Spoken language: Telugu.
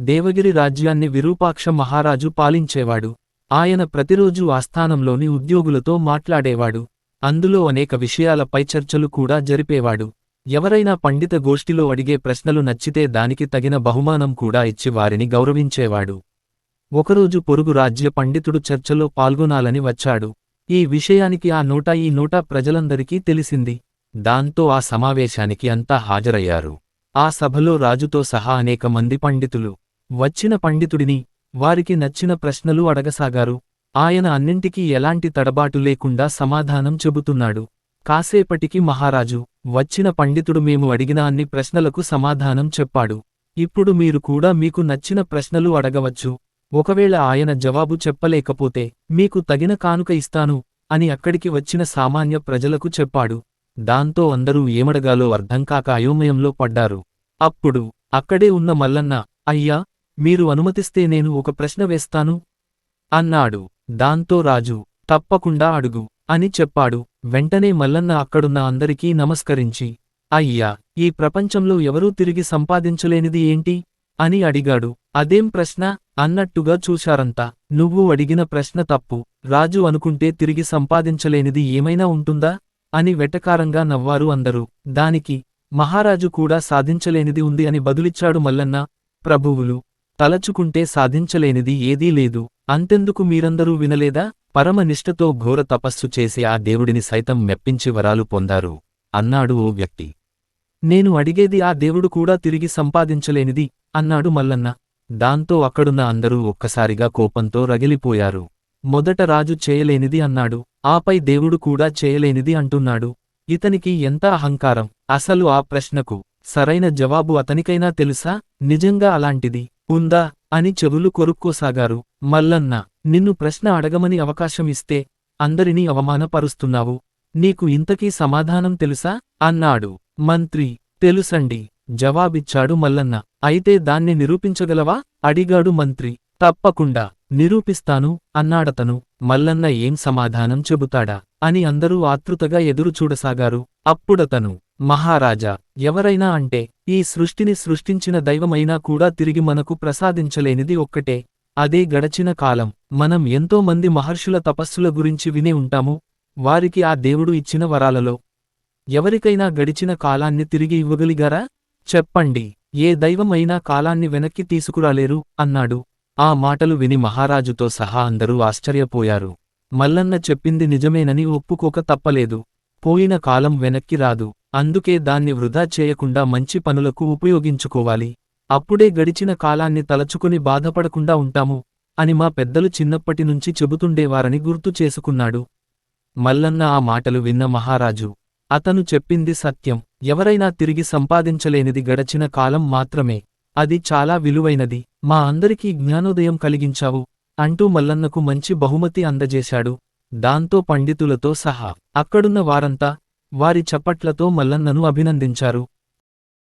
దేవగిరి రాజ్యాన్ని విరూపాక్ష మహారాజు పాలించేవాడు. ఆయన ప్రతిరోజూ ఆస్థానంలోని ఉద్యోగులతో మాట్లాడేవాడు. అందులో అనేక విషయాలపై చర్చలు కూడా జరిపేవాడు. ఎవరైనా పండిత గోష్ఠిలో అడిగే ప్రశ్నలు నచ్చితే దానికి తగిన బహుమానం కూడా ఇచ్చి వారిని గౌరవించేవాడు. ఒకరోజు పొరుగు రాజ్య పండితుడు చర్చలో పాల్గొనాలని వచ్చాడు. ఈ విషయానికి ఆ నోట ఈ నోటా ప్రజలందరికీ తెలిసింది. దాంతో ఆ సమావేశానికి అంతా హాజరయ్యారు. ఆ సభలో రాజుతో సహా అనేక మంది పండితులు. వచ్చిన పండితుడిని వారికి నచ్చిన ప్రశ్నలు అడగసాగారు. ఆయన అన్నింటికీ ఎలాంటి తడబాటు లేకుండా సమాధానం చెబుతున్నాడు. కాసేపటికి మహారాజు వచ్చిన పండితుడు మేము అడిగిన అన్ని ప్రశ్నలకు సమాధానం చెప్పాడు. ఇప్పుడు మీరు కూడా మీకు నచ్చిన ప్రశ్నలు అడగవచ్చు. ఒకవేళ ఆయన జవాబు చెప్పలేకపోతే మీకు తగిన కానుక ఇస్తాను అని అక్కడికి వచ్చిన సామాన్య ప్రజలకు చెప్పాడు. దాంతో అందరూ ఏమడగాలో అర్థంకాక అయోమయంలో పడ్డారు. అప్పుడు అక్కడే ఉన్న మల్లన్న అయ్యా మీరు అనుమతిస్తే నేను ఒక ప్రశ్న వేస్తాను? అన్నాడు. దాంతో రాజు తప్పకుండా అడుగు అని చెప్పాడు. వెంటనే మల్లన్న అక్కడున్న అందరికీ నమస్కరించి అయ్యా ఈ ప్రపంచంలో ఎవరూ తిరిగి సంపాదించలేనిది ఏంటి? అని అడిగాడు. అదేం ప్రశ్న? అన్నట్టుగా చూశారంతా. నువ్వు అడిగిన ప్రశ్న తప్పు. రాజు అనుకుంటే తిరిగి సంపాదించలేనిది ఏమైనా ఉంటుందా? అని వెటకారంగా నవ్వారు అందరూ. దానికి మహారాజు కూడా సాధించలేనిది ఉంది అని బదులిచ్చాడు మల్లన్న. ప్రభువులు తలచుకుంటే సాధించలేనిది ఏదీ లేదు. అంతెందుకు మీరందరూ వినలేదా? పరమనిష్టతో ఘోర తపస్సు చేసి ఆ దేవుడిని సైతం మెప్పించి వరాలు పొందారు. అన్నాడు ఓ వ్యక్తి. నేను అడిగేది ఆ దేవుడు కూడా తిరిగి సంపాదించలేనిది అన్నాడు మల్లన్న. దాంతో అక్కడున్న అందరూ ఒక్కసారిగా కోపంతో రగిలిపోయారు. మొదట రాజు చేయలేనిది అన్నాడు. ఆపై దేవుడు కూడా చేయలేనిది అంటున్నాడు. ఇతనికి ఎంత అహంకారం? అసలు ఆ ప్రశ్నకు సరైన జవాబు అతనికైనా తెలుసా? నిజంగా అలాంటిది ఉందా? అని చెవులు కొరుక్కోసాగారు. మల్లన్న నిన్ను ప్రశ్న అడగమని అవకాశం ఇస్తే అందరినీ అవమానపరుస్తున్నావు. నీకు ఇంతకీ సమాధానం తెలుసా? అన్నాడు. మంత్రి తెలుసండి జవాబిచ్చాడు మల్లన్న. అయితే దాన్ని నిరూపించగలవా? అడిగాడు మంత్రి. తప్పకుండా నిరూపిస్తాను అన్నాడతను. మల్లన్న ఏం సమాధానం చెబుతాడా? అని అందరూ ఆతృతగా ఎదురుచూడసాగారు. అప్పుడతను మహారాజా ఎవరైనా అంటే ఈ సృష్టిని సృష్టించిన దైవమైనా కూడా తిరిగి మనకు ప్రసాదించలేనిది ఒక్కటే. అదే గడచిన కాలం మనం ఎంతో మంది మహర్షుల తపస్సుల గురించి వినే ఉంటాము వారికి ఆ దేవుడు ఇచ్చిన వరాలలో. ఎవరికైనా గడిచిన కాలాన్ని తిరిగి ఇవ్వగలిగారా? చెప్పండి ఏ దైవమైనా కాలాన్ని వెనక్కి తీసుకురాలేరు అన్నాడు. ఆ మాటలు విని మహారాజుతో సహా అందరూ ఆశ్చర్యపోయారు. మల్లన్న చెప్పింది నిజమేనని ఒప్పుకోక తప్పలేదు. పోయిన కాలం వెనక్కి రాదు. అందుకే దాన్ని వృధా చేయకుండా మంచి పనులకు ఉపయోగించుకోవాలి. అప్పుడే గడిచిన కాలాన్ని తలచుకుని బాధపడకుండా ఉంటాము అని మా పెద్దలు చిన్నప్పటినుంచి చెబుతుండేవారని గుర్తు చేసుకున్నాడు. మల్లన్న ఆ మాటలు విన్న మహారాజు అతను చెప్పింది సత్యం ఎవరైనా తిరిగి సంపాదించలేనిది గడచిన కాలం మాత్రమే అది చాలా విలువైనది. మా అందరికీ జ్ఞానోదయం కలిగించావు అంటూ మల్లన్నకు మంచి బహుమతి అందజేశాడు. దాంతో పండితులతో సహా అక్కడున్న వారంతా వారి చప్పట్లతో మల్లన్నను అభినందించారు.